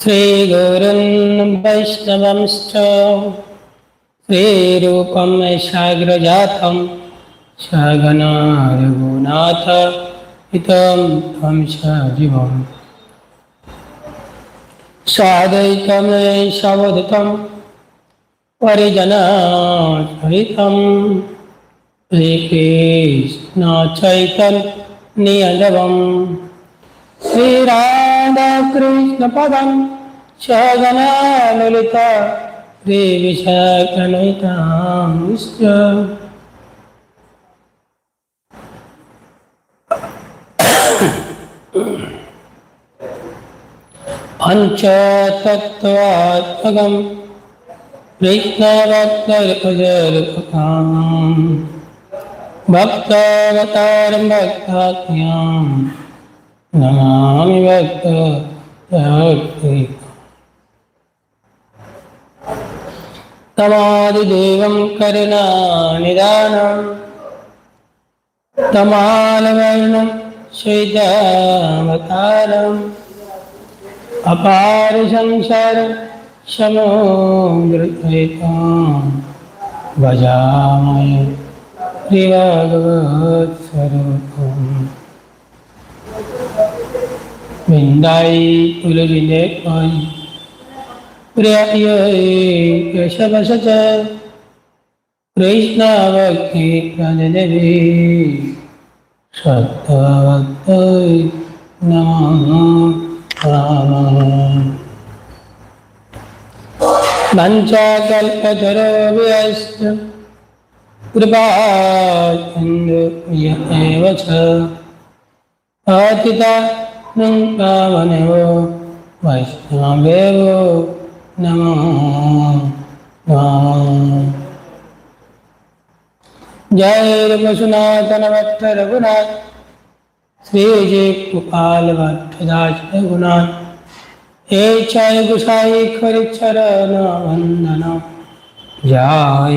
श्रीगुरुन् वैष्णवंश्च श्रीरूपं साग्रजातं सगना रघुनाथ त्वं सवधतं परिजनासहितं श्रीकृष्णचैतन्यनियजवम् श्रीराधाकृष्णपदं राधाकृष्णपदं शगनानुलिता देविशाकनितांश्च पञ्चतत्त्वात्मकं कृष्णभक्तर्पजर्पतां भक्तावतारं भक्तात्म्याम्। तमादिदेवं करुणानिदानं तमालवर्णं श्वेतावतारम् अपार संसार समोग्रतां भजामय श्रीभगवत्स्वरूपम् മിണ്ടായി ഉലകിനേക്കായി കേശവശ കൃഷ്ണഭക്തി പ്രണനവേ സത്വഭക്തി നമ രാമ പഞ്ചകൽപ്പതരോവിയശ്ച കൃപാ च पावनवो वैष्णवेवो नमो जय रघुनाथ रघुनाथ श्री जय गोपाल भट्टदास रघुनाथ हे जय गुसाई खर वंदन जय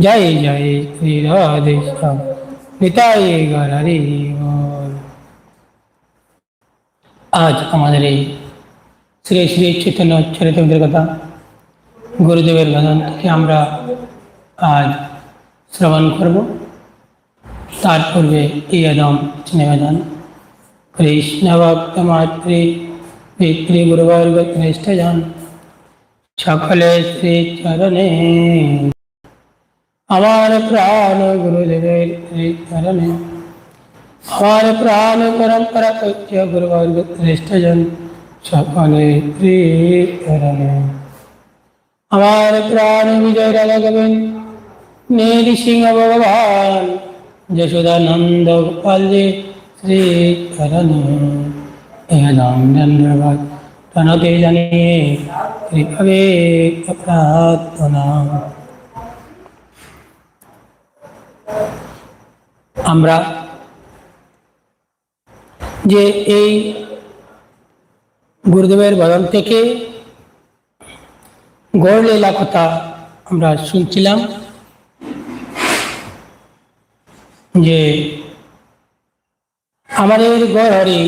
জয় জয় শ্রী রাধে শ্যাম। নিতাই গরি আজ আমাদের এই শ্রী শ্রী চৈতন্য চরিত্রদের কথা গুরুদেবের গান থেকে আমরা আজ শ্রবণ করব। তার পূর্বে এই একদম নিবেদন। কৃষ্ণ ভক্ত মাতৃ পিতৃ গুরুবর্গ শ্রেষ্ঠ জন সকলে শ্রী চরণে আমার প্রাণ গুরুদেবের আমার প্রাণ পরম্পরা তথ্য গুরুবর্গ শ্রেষ্ঠজন সকলে আমার প্রাণ বিজয় রাধা গোবিন্দ নৃসিংহ ভগবান, যশোদানন্দ গোপালজি শ্রী ধন্যবাদ। জানিয়ে কৃপবে প্রার্থনা। আমরা যে এই গুরুদেবের বদল থেকে গড় লীলা কথা আমরা শুনছিলাম, যে আমাদের গড়ে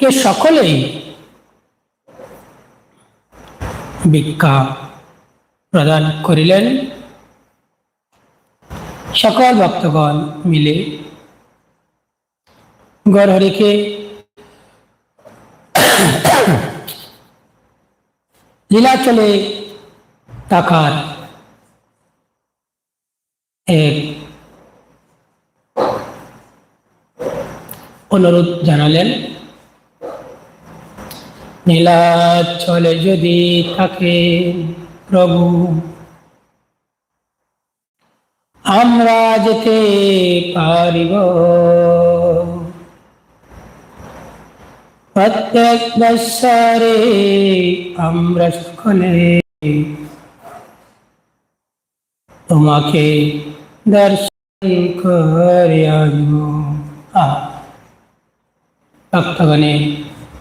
কে সকলেই ভিক্ষা প্রদান করিলেন। সকল ভক্তগণ মিলে গড়হরিকে লীলাচলে টাকার এক অনুরোধ জানালেন। নীলাচলে যদি থাকে প্রভু। আমরা যেতে পারিব। প্রত্যেক বৎসরে আমরা সকলে তোমাকে দর্শন করে আসব আহ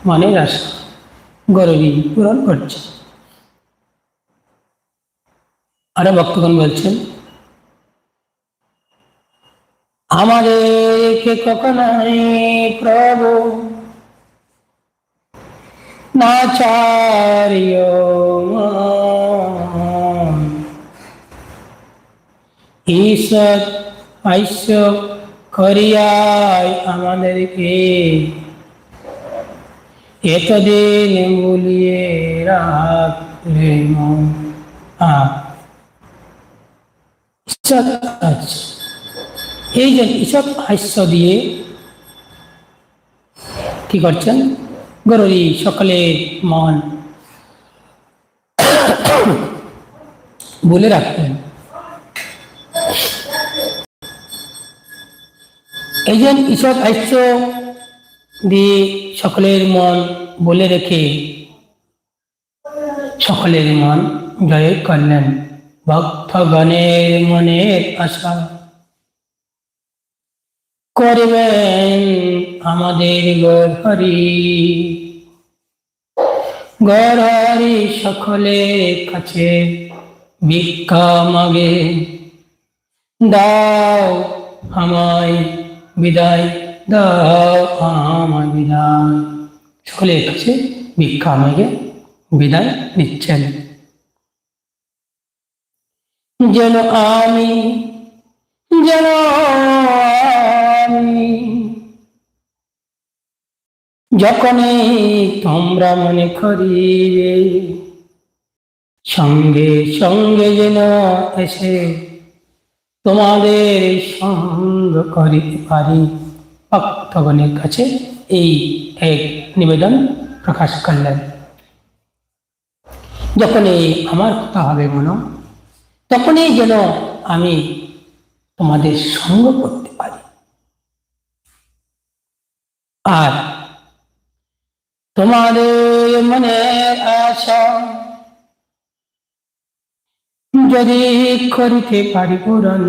মনে আশা। গরবী পূরণ করছে। আরও ভক্তগণ বলছেন আমাদেরকে কখনোই প্রভু নাচার্য ঈশ্বর করিয়াই আমাদেরকে এতদিন বলিয়ে এই যে হাস্য দিয়ে কি করছেন? গরুরি সকলের মন বলে রাখবেন। এই যে ঈশ্বর হাস্য দিয়ে সকলের মন বলে রেখে সকলের মন জয় করলেন। ভক্তগণের মনের আশা করবেন আমাদের গড়হরি গড়হরি সকলের কাছে ভিক্ষা মাগে। দাও আমায় বিদায় দাও আমায় বিদায়। সকলের কাছে ভিক্ষা মাগে বিদায় নিচ্ছেন যেন আমি যেন আমি যখনই তোমরা মনে করিবে, সঙ্গে সঙ্গে যেন এসে তোমাদের সঙ্গ করিতে পারি। ভক্তগণের কাছে এই এক নিবেদন প্রকাশ করলেন। যখনই আমার কথা হবে মনে, তখনই যেন আমি তোমাদের সঙ্গ করতে পারি। আর তোমাদের মনে আশা, যদি করিতে পারি পূরণ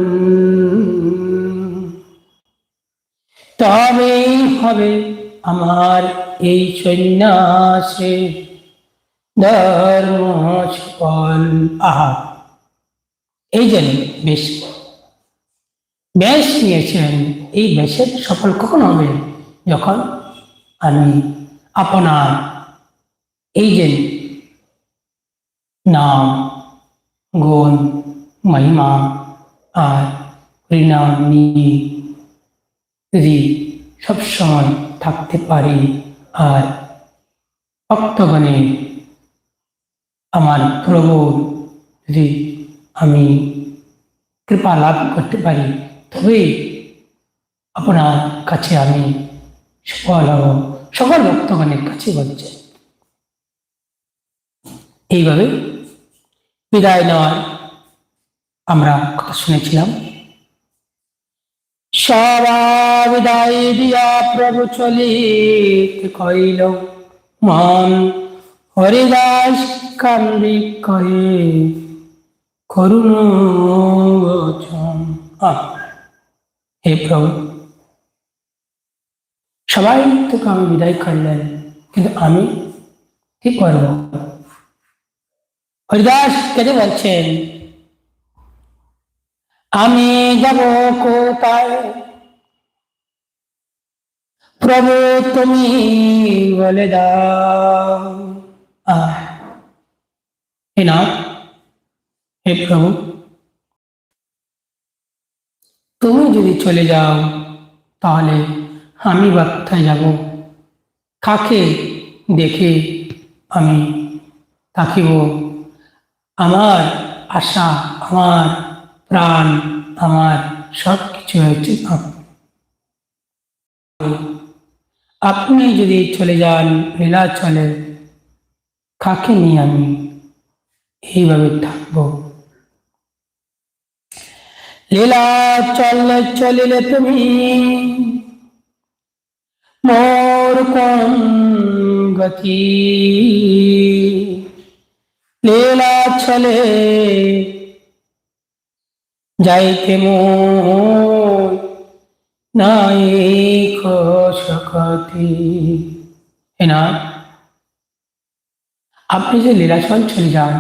তবেই হবে আমার এই সন্ন্যাসে। ধর্ম সফল, আহা। এই জন্য বেশ। ব্যাস নিয়েছেন, এই ব্যাসের সফল কখন হবে? যখন আমি আপনার এই যে নাম, গুণ, মহিমা আর পরিণাম নিয়ে যদি সবসময় থাকতে পারি আর ভক্তগণে আমার প্রভু যদি আমি কৃপা লাভ করতে পারি তবেই আপনার কাছে আমি সফল হব। সকল ভক্তগণের কাছে বলছে। এইভাবে বিদায় নেওয়ার আমরা কথা শুনেছিলাম। সবা বিদায় দিয়া প্রভু চলিতে কইল মন হরিদাস কান্দি কয়ে করুণ হে প্রভু, সবাই তোকে আমি বিদায় করলেন, কিন্তু আমি কি করব? হরিদাস কেটে বলছেন আমি যাব কোথায়? প্রভু, তুমি বলে দাও। হে হে প্রভু। তুমি যদি চলে যাও, তাহলে আমি বা যাব। কাকে দেখে আমি থাকিব? আমার আশা, আমার প্রাণ, আমার সব কিছু আপনি। আপনি যদি চলে যান লীলা চলে কাকে নিয়ে আমি এইভাবে থাকব লীলা চল চলিলে তুমি মোর কোন গতি লীলা চলে যাইতে সকতি না, আপনি যে লীলাচল চলে যান,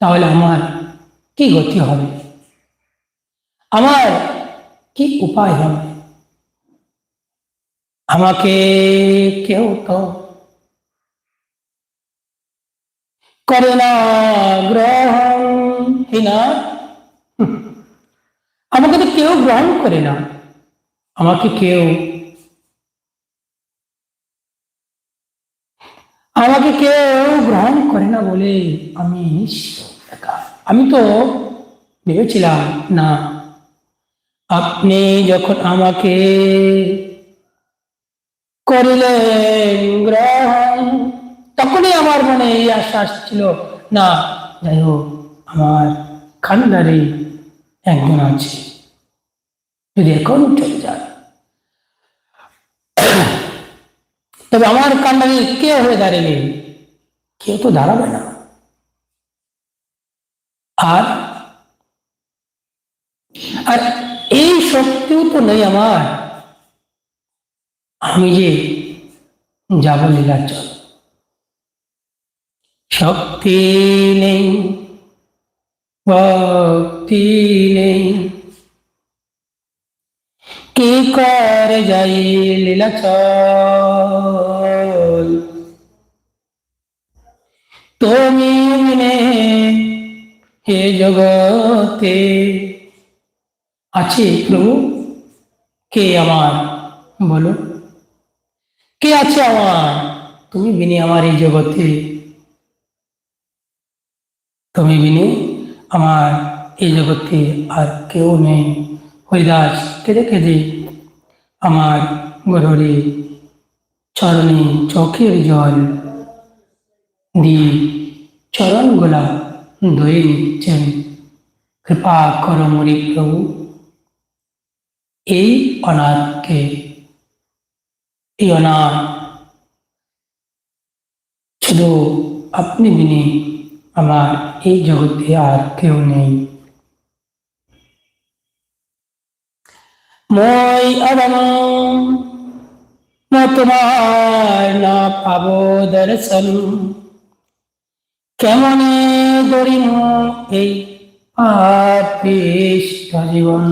তাহলে আমার কি গতি হবে? আমার কি উপায় হবে? আমাকে কেউ তো করে না গ্রহণ। হিনা আমাকে তো কেউ গ্রহণ করে না। আমাকে কেউ আমাকে কেউ গ্রহণ করে না বলে আমি আমি তো ভেবেছিলাম, না। আপনি যখন আমাকে করিলেন গ্রহণ, তখনই আমার মনে এই আশ্বাস ছিল, না, যাই হোক, আমার খান্ডারে একজন আছে। যদি এখন চলে যায়। তবে আমার কান্ডারে কে হয়ে দাঁড়াবে? কেউ তো দাঁড়াবে না। আর আর এই শক্তিও তো নেই আমার। আমি যে যাব লীলাচল। শক্তি নেই। ভক্তি নেই। কি করে যাই লীলাচল তুমি বিনে হে জগতে আছে প্রভু? কে আমার? বলো। কে আছে আমার? তুমি বিনে আমার এই জগতে। তুমি বিনে আমার এই জগতে আর কেউ নেই। হরিদাস কেঁদে কেঁদে আমার গরহরে চরণে চোখের জল দিয়ে চরণ গোলা ধুয়ে নিচ্ছেন। কৃপা করো মরি প্রভু। এই অনাথকে, এই অনাথ, শুধু আপনি বিনে আমার এই জগতে আর কেউ নেই। মই তোমার না পাবো দর্শন। কেমনে গরিম এই জীবন?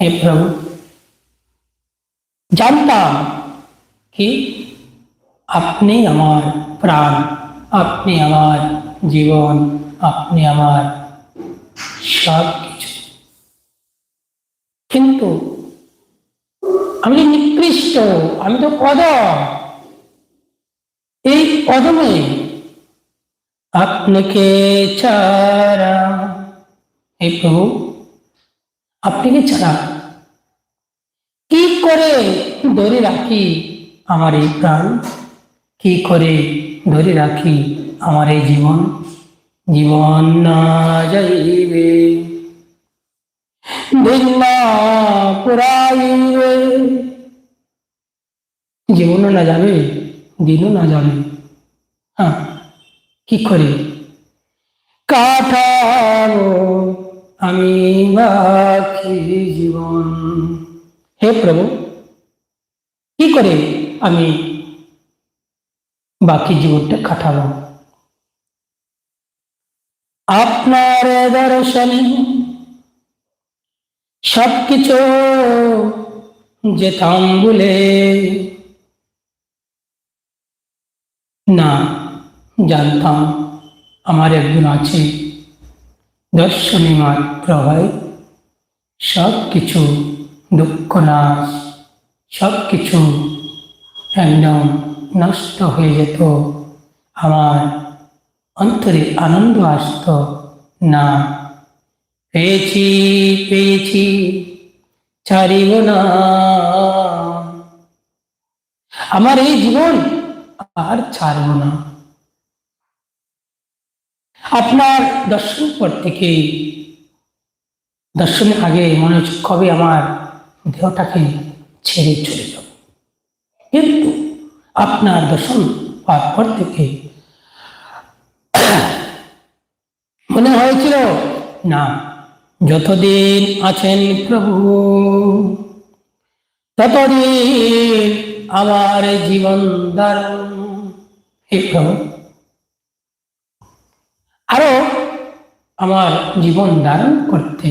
হে প্রভু, জানতাম কি আপনি আমার প্রাণ। আপনি আমার জীবন, আপনি আমার সব কিছু কিন্তু আমি তো নিকৃষ্ট, আমি তো অদম। এই অদমে আপনাকে ছাড়া এই প্রভু, আপনাকে ছাড়া কি করে ধরে রাখি আমার এই প্রাণ? কি করে ধরে রাখি আমার এই জীবন। জীবন না যাইবে। পুরাইবে জীবনও না যাবে দিনও না যাবে। হ্যাঁ কি করে? কাটাবো আমি বাকি জীবন। হে প্রভু, কি করে আমি বাকি জীবনটা কাটাবো আপনার দর্শনে সবকিছু যেতাম বলে। না, জানতাম আমার একজন আছে। দর্শনী মাত্র হয়। সব কিছু দুঃখ নাশ সব কিছু একদম নষ্ট হয়ে যেত, আমার অন্তরে আনন্দ আসত। না, পেয়েছি পেয়েছি, ছাড়িব না। আমার এই জীবন আর ছাড়ব না। আপনার দর্শন পর থেকে, দর্শনের আগে মনে হচ্ছে কবে আমার দেহটাকে ছেড়ে চলে যাব? কিন্তু আপনার দর্শন পাওয়ার পর থেকে। মনে হয়েছিল, না, যতদিন আছেন প্রভু, ততদিন আমার জীবন দারুণ প্রভু। আরও আমার জীবন ধারণ করতে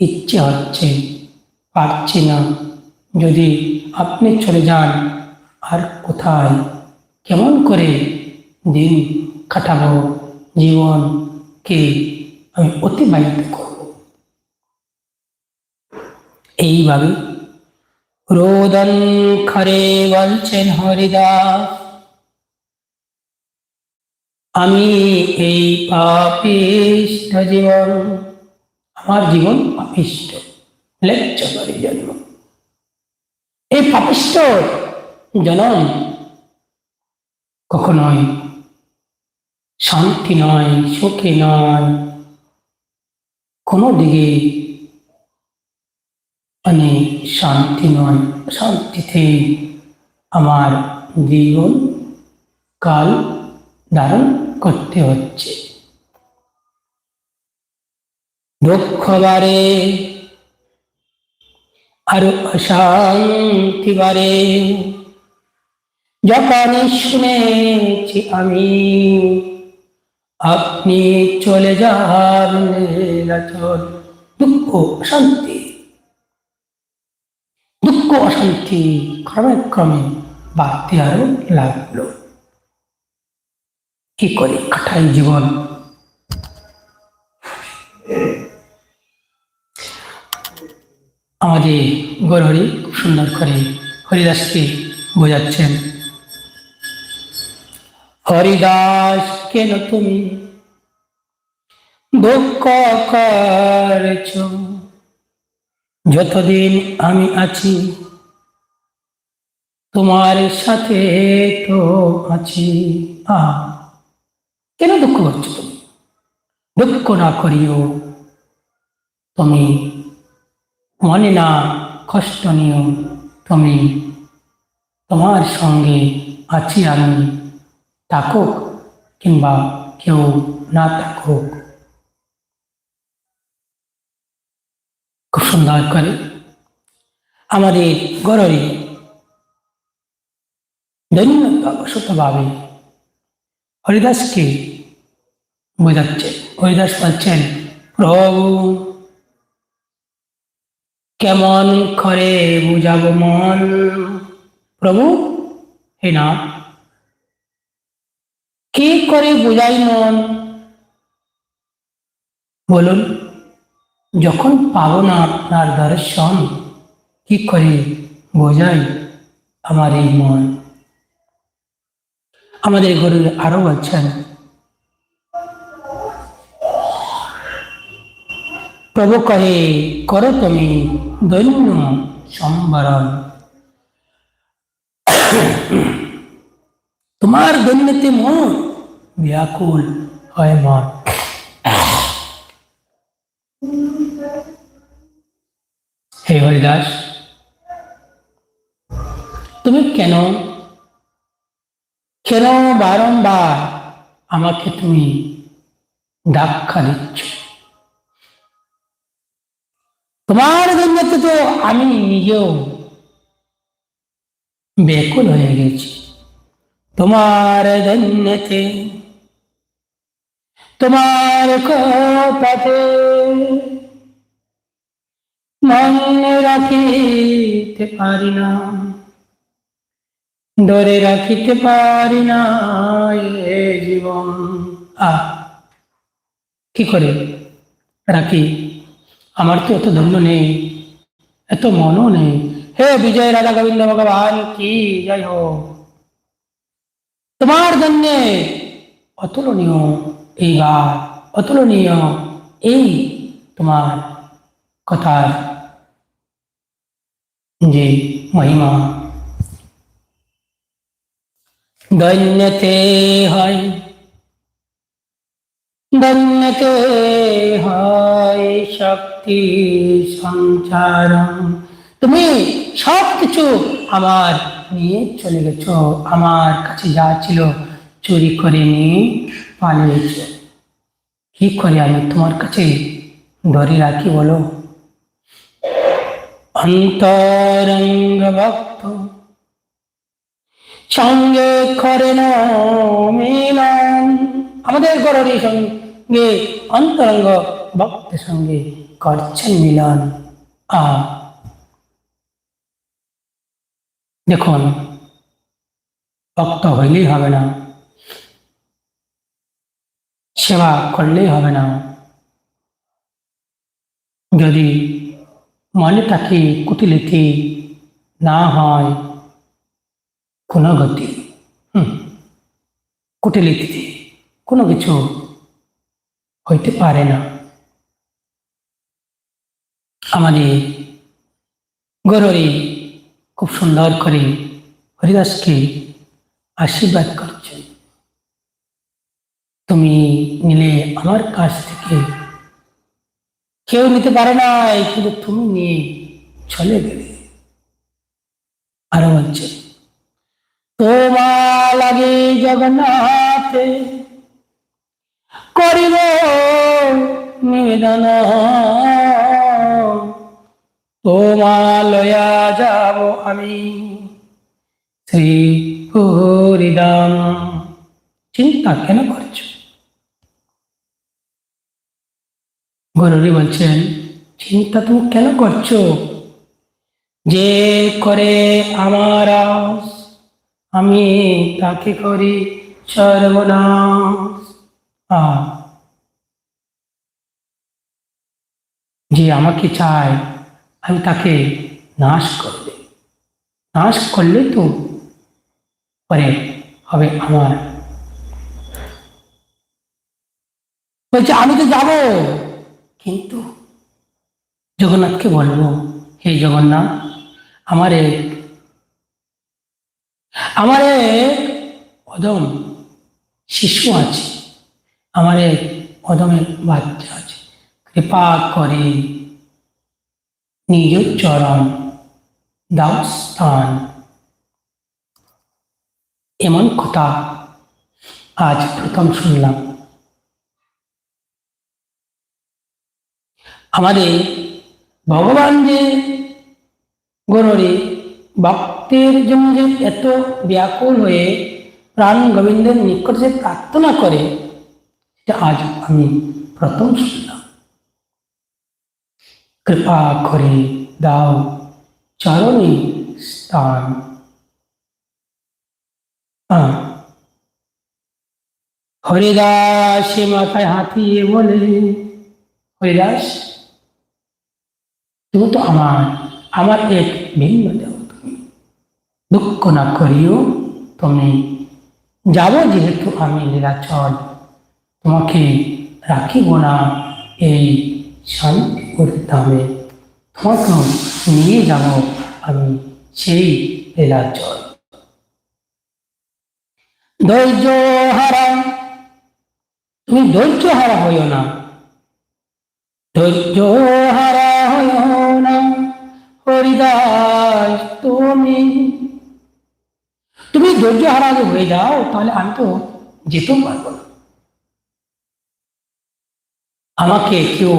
ইচ্ছে হচ্ছে, পারছি না। যদি আপনি চলে যান আর কোথায়? কেমন করে দিন কাটাবো জীবনকে আমি অতিবাহিত এইভাবে রোদন খরে বলছেন হরিদাস, আমি এই পাপিষ্ট জীবন, আমার জীবন পাপিষ্ট। লেচ্ছাকারী জন্ম এই পাপিষ্ট জনম কখনোই শান্তি নয় সুখে নয় কোনো দিকে মানে শান্তি নয়, শান্তিতে আমার জীবন কাল ধারণ করতে হচ্ছে। দুঃখ বারে আর অশান্তি বারে যখন শুনেছি আমি, আপনি চলে যান দুঃখ অশান্তি। দুঃখ অশান্তি ক্রমে ক্রমে বাড়তে আরও লাগল। কি করে কাটাই জীবন? আমাদের গৌরহরি খুব সুন্দর করে হরিদাসকে বোঝাচ্ছেন। হরিদাস, কেন তুমি দুঃখ করছ? যতদিন আমি আছি, তোমার সাথে তো আছি। কেন দুঃখ করছ তুমি? দুঃখ না করিও। তুমি মনে না, কষ্ট নিও তুমি তোমার সঙ্গে আছি আমি। থাকুক কিংবা কেউ না থাকুক খুব সুন্দর করে আমাদের গররে দৈন্যতাবশতভাবে হরিদাসকে বোঝাচ্ছে, হরিদাস বলছেন, প্রভু, কেমন করে বুঝাবো মন? প্রভু, হে না কি করে বুঝাই মন? বলুন, যখন পাবো না আপনার দর্শন, কি করে বোঝাই আমার এই মন? আমাদের গুরু আরও বলছেন, প্রভু কহে, করো তুমি দৈন্য সম্বরণ। তোমার দৈন্যতে মন ব্যাকুল হয় মন। হে হরিদাস, তুমি কেন কেন বারংবার আমাকে তুমি ধাক্কা দিচ্ছ? তোমার জন্যতে তো আমি নিজেও বেকুল হয়ে গেছি। তোমার জন্যতে, তোমার কথাতে মনে রাখিতে পারি না ধরে রাখিতে পারি না এ জীবন। আ কি করে? রাখি আমার তো এত ধন্য নেই, এত মনও নেই। হে বিজয় রাধা গোবিন্দ ভগবান, কি? যাই হোক। তোমার অতুলনীয় এই অতুলনীয় এই তোমার কথার যে মহিমা। দৈন্যতে হয় ধন্যকে হয় শক্তি সঞ্চার তুমি সব কিছু আমার নিয়ে চলে গেছো। আমার কাছে যা ছিল চুরি করে নিয়ে পালিয়েছে কি করে আমি তোমার কাছে ধরে রাখি বলো? অন্তরঙ্গ ভক্ত, সঙ্গে করে মিলন। আমাদের গররের সঙ্গে, অন্তরঙ্গ ভক্তের সঙ্গে করছেন মিলন। আ দেখুন, ভক্ত হইলেই হবে না, সেবা করলেই হবে না। যদি মনে থাকি কুটিলিতি না হয়, কোনো গতি, হুম কুটিলিতিতে কোনো কিছু হইতে পারে না। আমাদের গররি খুব সুন্দর করে হরিদাসকে আশীর্বাদ করছেন। তুমি নিলে আমার কাছ থেকে কেউ নিতে পারে না কিন্তু তুমি নিয়ে চলে গেলে। আরও বলছে তোমা লাগে জগন্নাথে করিব নিবেদন। তোমা লয়া আমি শ্রী হরিদাম চিন্তা কেন করছ? গরুরি বলছেন, চিন্তা তুমি কেন করছ? যে করে আমার আমি তাকে করি সর্বনাশ। যে আমাকে চায়, আমি তাকে নাশ করবে নাশ করলে তো পরে হবে আমার বলছে আমি তো যাব কিন্তু জগন্নাথকে বলব হে জগন্নাথ আমার আমার অদম শিশু আছে আমারে এক অদমের বাচ্চা আছে কৃপা করে নিজ চরণ দাও স্থান। এমন কথা আজ প্রথম শুনলাম। আমাদের ভগবান যে গররে ভক্তের জন্য যে এত ব্যাকুল হয়ে প্রাণ গোবিন্দের নিকট যে প্রার্থনা করে, সেটা আজ আমি প্রথম শুনলাম। কৃপা করে দাও। চরণে স্থান। হরিদাস মাথায় হাতিয়ে বলে, হরিদাস, তুমি তো আমার আমার এক ভিন্ন দেহ তুমি দুঃখ না করিও তুমি যাব যেহেতু আমি লীলাচল তোমাকে রাখিব না, এই শান্তিপুর ধামে তোমাকে নিয়ে যাব আমি সেই লীলাচল ধৈর্য হারা, তুমি ধৈর্য হারা হইও না। ধৈর্য হারা হইও না। হরিদাস, তুমি। তুমি ধৈর্য হারা হয়ে যাও, তাহলে আমি তো যেতেও পারব না। আমাকে কেউ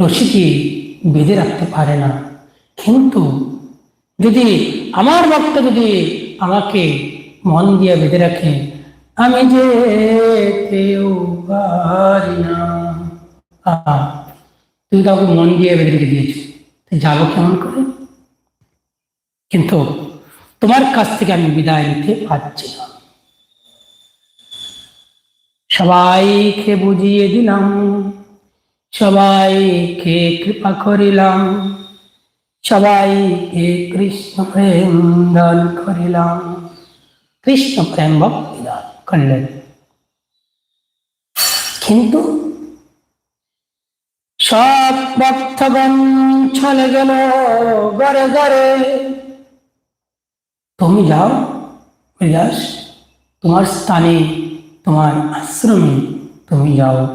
রশিকে বেঁধে রাখতে পারে না। কিন্তু যদি আমার ভক্ত যদি আমাকে মন দিয়ে বেঁধে রাখে, আমি যে কেউ পারি না। তুমি কাউকে মন দিয়ে বেঁধে রেখে দিয়েছ, তো যাব কেমন করে? কিন্তু তোমার কাছ থেকে আমি বিদায় নিতে পারছি না। সবাইকে বুঝিয়ে দিলাম, সবাইকে কৃপা করিলাম। সবাইকে কৃষ্ণ প্রেম দান করিলাম। কৃষ্ণ প্রেম ভক্তি দান করলেন। কিন্তু সব ভক্তগণ চলে গেল ঘরে ঘরে। তুমি যাও বিলাস তোমার স্থানে, তোমার আশ্রমে তুমি যাও।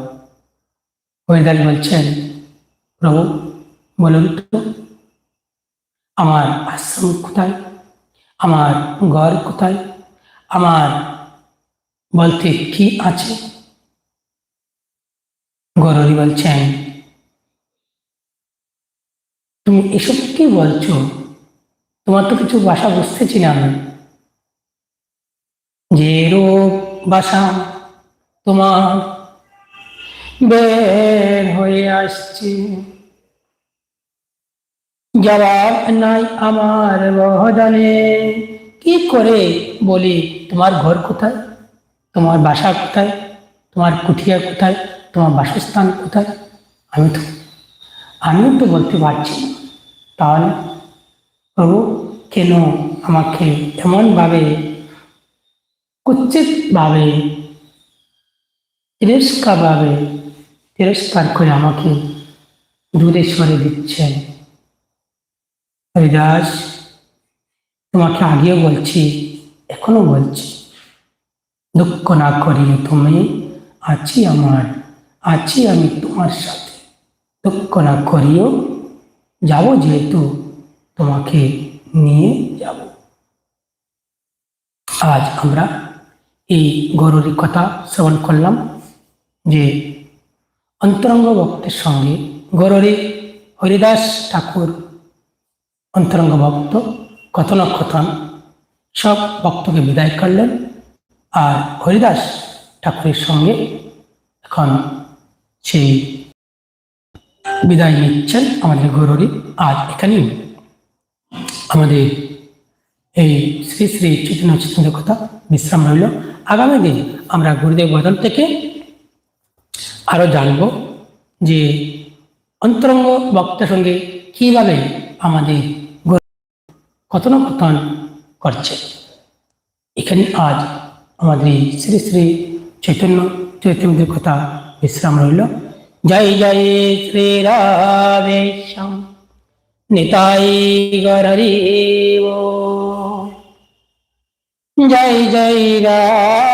হরিদাস বলছেন, প্রভু, বলুন তো। আমার আশ্রম কোথায়? আমার ঘর কোথায়? আমার বলতে কি আছে? গররি বলছেন, তুমি এসব কি বলছো? তোমার তো কিছু বাসা বুঝতেছি না আমি। যে রূপ বাসা তোমার বের হয়ে আসছে জবাব নাই আমার বহদানে। কি করে বলি, তোমার ঘর কোথায়? তোমার বাসা কোথায়? তোমার কুঠিয়া কোথায়? তোমার বাসস্থান কোথায়? আমি তো, আমিও তো বলতে পারছি না। তাহলে প্রভু কেন আমাকে এমনভাবে, কুচ্ছিতভাবে, তিরস্কারভাবে তিরস্কার করে আমাকে দূরে সরে দিচ্ছেন? হরিদাস তোমাকে আগেও বলছি, এখনও বলছি। দুঃখ না করিও তুমি, আছি আমার, আছি আমি তোমার সাথে। দুঃখ না করিও, যাব যেহেতু তোমাকে নিয়ে যাব। আজ আমরা এই গৌরীর কথা শ্রবণ করলাম যে অন্তরঙ্গ ভক্তের সঙ্গে গৌরী হরিদাস ঠাকুর অন্তরঙ্গ ভক্ত কথনকথন সব ভক্তকে বিদায় করলেন আর হরিদাস ঠাকুরের সঙ্গে এখন সেই বিদায় নিচ্ছেন আমাদের গৌরী আজ এখানেই। আমাদের এই শ্রী শ্রী চৈতন্য চিত্রের কথা বিশ্রাম রইল। আগামী দিন আমরা গুরুদেব বদল থেকে আরও জানব যে অন্তরঙ্গ বক্তার সঙ্গে কীভাবে আমাদের কথোপকথন করছে। এখানে আজ আমাদের শ্রী শ্রী চৈতন্য চৈতন্যদের কথা বিশ্রাম রইল। জয় জয় শ্রী রাধেশ্যাম নিতাই গরি জয় জয় রাধে